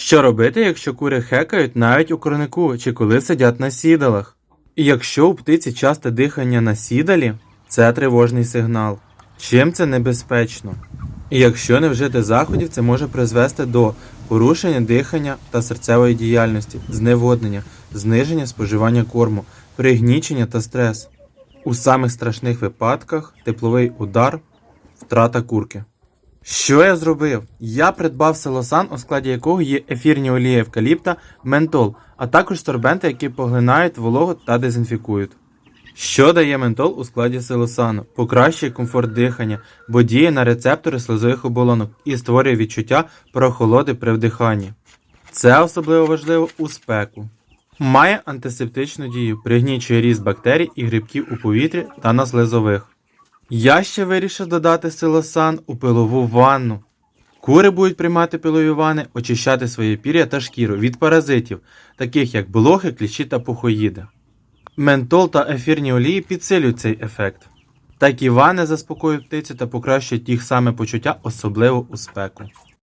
Що робити, якщо кури хекають навіть у курнику чи коли сидять на сідалах? І якщо у птиці часте дихання на сідалі, це тривожний сигнал. Чим це небезпечно? І якщо не вжити заходів, це може призвести до порушення дихання та серцевої діяльності, зневоднення, зниження споживання корму, пригнічення та стрес. У самих страшних випадках тепловий удар, втрата курки. Що я зробив? Я придбав селосан, у складі якого є ефірні олії евкаліпта, ментол, а також сорбенти, які поглинають вологу та дезінфікують. Що дає ментол у складі селосану? Покращує комфорт дихання, бо діє на рецептори слизових оболонок і створює відчуття прохолоди при вдиханні. Це особливо важливо у спеку. Має антисептичну дію, пригнічує ріст бактерій і грибків у повітрі та на слизових. Я ще вирішив додати силосан у пилову ванну. Кури будуть приймати пилові ванни, очищати своє пір'я та шкіру від паразитів, таких як блохи, кліщі та пухоїди. Ментол та ефірні олії підсилюють цей ефект. Такі ванни заспокоюють птицю та покращують їх саме почуття, особливо у спеку.